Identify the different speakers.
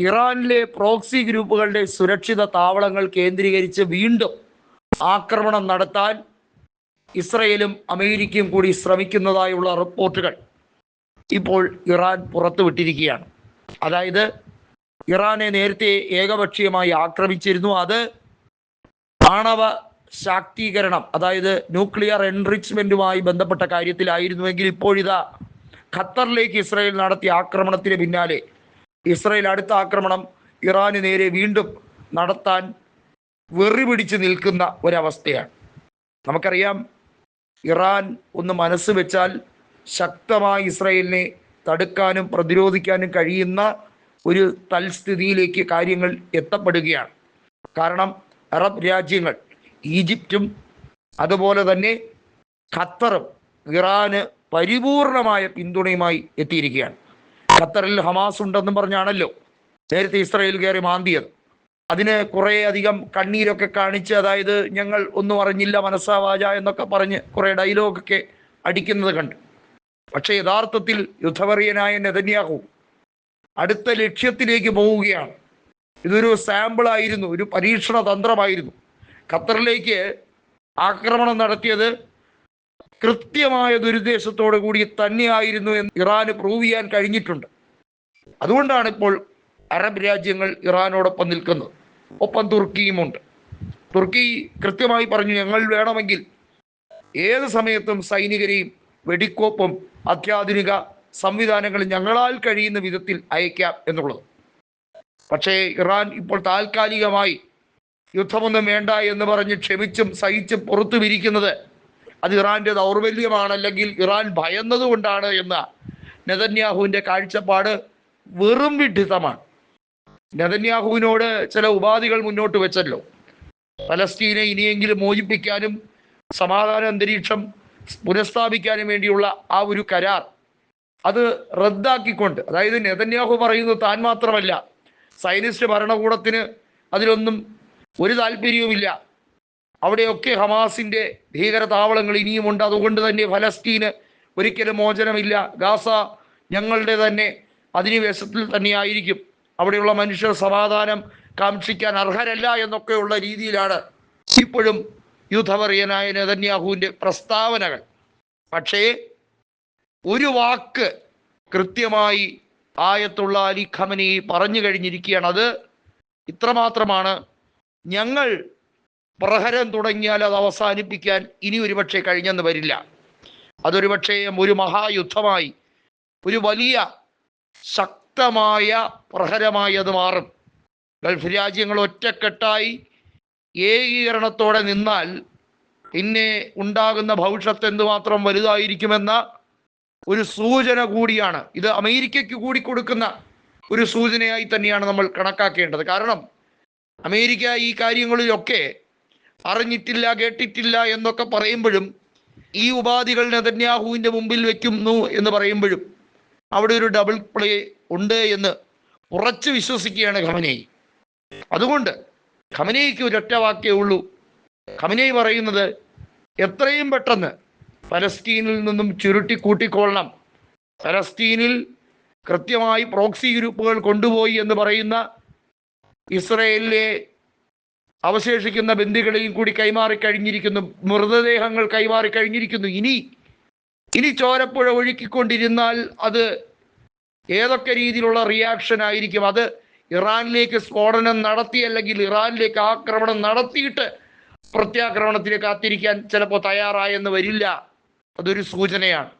Speaker 1: ഇറാനിലെ പ്രോക്സി ഗ്രൂപ്പുകളുടെ സുരക്ഷിത താവളങ്ങൾ കേന്ദ്രീകരിച്ച് വീണ്ടും ആക്രമണം നടത്താൻ ഇസ്രയേലും അമേരിക്കയും കൂടി ശ്രമിക്കുന്നതായുള്ള റിപ്പോർട്ടുകൾ ഇപ്പോൾ ഇറാൻ പുറത്തുവിട്ടിരിക്കുകയാണ്. അതായത് ഇറാനെ നേരത്തെ ഏകപക്ഷീയമായി ആക്രമിച്ചിരുന്നു. അത് ആണവ ശാക്തീകരണം അതായത് ന്യൂക്ലിയർ എൻറിച്ച്മെന്റുമായി ബന്ധപ്പെട്ട കാര്യത്തിലായിരുന്നുവെങ്കിൽ ഇപ്പോഴിതാ ഖത്തറിലേക്ക് ഇസ്രായേൽ നടത്തിയ ആക്രമണത്തിന് പിന്നാലെ ഇസ്രായേൽ അടുത്ത ആക്രമണം ഇറാന് നേരെ വീണ്ടും നടത്താൻ വെറി പിടിച്ച് നിൽക്കുന്ന ഒരവസ്ഥയാണ്. നമുക്കറിയാം ഇറാൻ ഒന്ന് മനസ്സ് വെച്ചാൽ ശക്തമായി ഇസ്രയേലിനെ തടുക്കാനും പ്രതിരോധിക്കാനും കഴിയുന്ന ഒരു തൽസ്ഥിതിയിലേക്ക് കാര്യങ്ങൾ എത്തപ്പെടുകയാണ്. കാരണം അറബ് രാജ്യങ്ങൾ ഈജിപ്റ്റും അതുപോലെ തന്നെ ഖത്തറും ഇറാന് പരിപൂർണമായ പിന്തുണയുമായി എത്തിയിരിക്കുകയാണ്. ഖത്തറിൽ ഹമാസ് ഉണ്ടെന്നും പറഞ്ഞാണല്ലോ. നേരത്തെ ഇസ്രയേൽ കയറി മാന്തിയത്. അതിന് കുറേ അധികം കണ്ണീരൊക്കെ കാണിച്ച് അതായത് ഞങ്ങൾ ഒന്നും അറിഞ്ഞില്ല മനസ്സാവാച എന്നൊക്കെ പറഞ്ഞ് കുറേ ഡയലോഗൊക്കെ അടിക്കുന്നത് കണ്ടു. പക്ഷേ യഥാർത്ഥത്തിൽ യുദ്ധവറിയനായ നെതന്യാഹു അടുത്ത ലക്ഷ്യത്തിലേക്ക് പോവുകയാണ്. ഇതൊരു സാമ്പിൾ ആയിരുന്നു ഒരു പരീക്ഷണ തന്ത്രമായിരുന്നു ഖത്തറിലേക്ക് ആക്രമണം നടത്തിയത് കൃത്യമായ ദുരുദ്ദേശത്തോടു കൂടി തന്നെയായിരുന്നു എന്ന് ഇറാന് പ്രൂവ് ചെയ്യാൻ കഴിഞ്ഞിട്ടുണ്ട്. അതുകൊണ്ടാണ് ഇപ്പോൾ അറബ് രാജ്യങ്ങൾ ഇറാനോടൊപ്പം നിൽക്കുന്നത്. ഒപ്പം തുർക്കിയുമുണ്ട് തുർക്കി കൃത്യമായി പറഞ്ഞു ഞങ്ങൾ വേണമെങ്കിൽ ഏത് സമയത്തും സൈനികരെയും വെടിക്കോപ്പും അത്യാധുനിക സംവിധാനങ്ങളും ഞങ്ങളാൽ കഴിയുന്ന വിധത്തിൽ അയക്കാം എന്നുള്ളത്. പക്ഷേ ഇറാൻ ഇപ്പോൾ താൽക്കാലികമായി യുദ്ധമൊന്നും വേണ്ട എന്ന് പറഞ്ഞ് ക്ഷമിച്ചും സഹിച്ചും പുറത്തു വിരിക്കുന്നത് അത് ഇറാന്റെ ദൗർബല്യമാണ് അല്ലെങ്കിൽ ഇറാൻ ഭയന്നതുകൊണ്ടാണ് എന്ന നെതന്യാഹുവിന്റെ കാഴ്ചപ്പാട് വെറും വിഡിത്തമാണ് നെതന്യാഹുവിനോട് ചില ഉപാധികൾ മുന്നോട്ട് വെച്ചല്ലോ. പലസ്തീനെ ഇനിയെങ്കിലും മോചിപ്പിക്കാനും സമാധാന അന്തരീക്ഷം പുനഃസ്ഥാപിക്കാനും വേണ്ടിയുള്ള ആ ഒരു കരാർ അത് റദ്ദാക്കിക്കൊണ്ട് അതായത് നെതന്യാഹു പറയുന്നത് താൻ മാത്രമല്ല സൈനിസ്റ്റ് ഭരണകൂടത്തിന് അതിലൊന്നും ഒരു താല്പര്യവുമില്ല. അവിടെയൊക്കെ ഹമാസിന്റെ ഭീകരതാവളങ്ങൾ ഇനിയുമുണ്ട്. അതുകൊണ്ട് തന്നെ ഫലസ്തീന് ഒരിക്കലും മോചനമില്ല. ഗാസ ഞങ്ങളുടെ തന്നെ അധിനിവേശത്തിൽ തന്നെയായിരിക്കും. അവിടെയുള്ള മനുഷ്യർ സമാധാനം കാക്ഷിക്കാൻ അർഹരല്ല എന്നൊക്കെയുള്ള രീതിയിലാണ് ഇപ്പോഴും യുദ്ധപറിയനായ നെതന്യാഹുവിന്റെ പ്രസ്താവനകൾ. പക്ഷേ ഒരു വാക്ക് കൃത്യമായി ആയത്തുള്ള അലി ഖമനി പറഞ്ഞു കഴിഞ്ഞിരിക്കുകയാണ്. അത് ഇത്രമാത്രമാണ്. ഞങ്ങൾ പ്രഹരം തുടങ്ങിയാൽ അത് അവസാനിപ്പിക്കാൻ ഇനി ഒരുപക്ഷെ കഴിഞ്ഞെന്ന് വരില്ല. അതൊരു പക്ഷേ ഒരു മഹായുദ്ധമായി ഒരു വലിയ ശക്തമായ പ്രഹരമായി അത് മാറും. ഗൾഫ് രാജ്യങ്ങൾ ഒറ്റക്കെട്ടായി ഏകീകരണത്തോടെ നിന്നാൽ പിന്നെ ഉണ്ടാകുന്ന ഭവിഷ്യത്ത് എന്തുമാത്രം വലുതായിരിക്കുമെന്ന ഒരു സൂചന കൂടിയാണ്. ഇത് അമേരിക്കയ്ക്ക് കൂടി കൊടുക്കുന്ന ഒരു സൂചനയായി തന്നെയാണ് നമ്മൾ കണക്കാക്കേണ്ടത്. കാരണം അമേരിക്ക ഈ കാര്യങ്ങളിലൊക്കെ അറിഞ്ഞിട്ടില്ല കേട്ടിട്ടില്ല എന്നൊക്കെ പറയുമ്പോഴും ഈ ഉപാധികൾ നെതന്യാഹുവിന്റെ മുമ്പിൽ വെക്കുന്നു എന്ന് പറയുമ്പോഴും അവിടെ ഒരു ഡബിൾ പ്ലേ ഉണ്ട് എന്ന് ഉറച്ചു വിശ്വസിക്കുകയാണ് ഖമനേയി അതുകൊണ്ട് ഖമനേയ്ക്ക് ഒരൊറ്റ വാക്കേ ഉള്ളൂ. ഖമനേയി പറയുന്നത് എത്രയും പെട്ടെന്ന് ഫലസ്തീനിൽ നിന്നും ചുരുട്ടി കൂട്ടിക്കൊള്ളണം. ഫലസ്തീനിൽ കൃത്യമായി പ്രോക്സി ഗ്രൂപ്പുകൾ കൊണ്ടുപോയി എന്ന് പറയുന്ന ഇസ്രയേലിലെ അവശേഷിക്കുന്ന ബന്ദികളെയും കൂടി കൈമാറി കഴിഞ്ഞിരിക്കുന്നു. മൃതദേഹങ്ങൾ കൈമാറി കഴിഞ്ഞിരിക്കുന്നു. ഇനി ഇനി ചോരപ്പുഴ ഒഴുക്കിക്കൊണ്ടിരുന്നാൽ അത് ഏതൊക്കെ രീതിയിലുള്ള റിയാക്ഷൻ ആയിരിക്കും? അത് ഇറാനിലേക്ക് സ്ഫോടനം നടത്തി അല്ലെങ്കിൽ ഇറാനിലേക്ക് ആക്രമണം നടത്തിയിട്ട് പ്രത്യാക്രമണത്തിന് കാത്തിരിക്കാൻ ചിലപ്പോൾ തയ്യാറായെന്ന് വരില്ല. അതൊരു സൂചനയാണ്.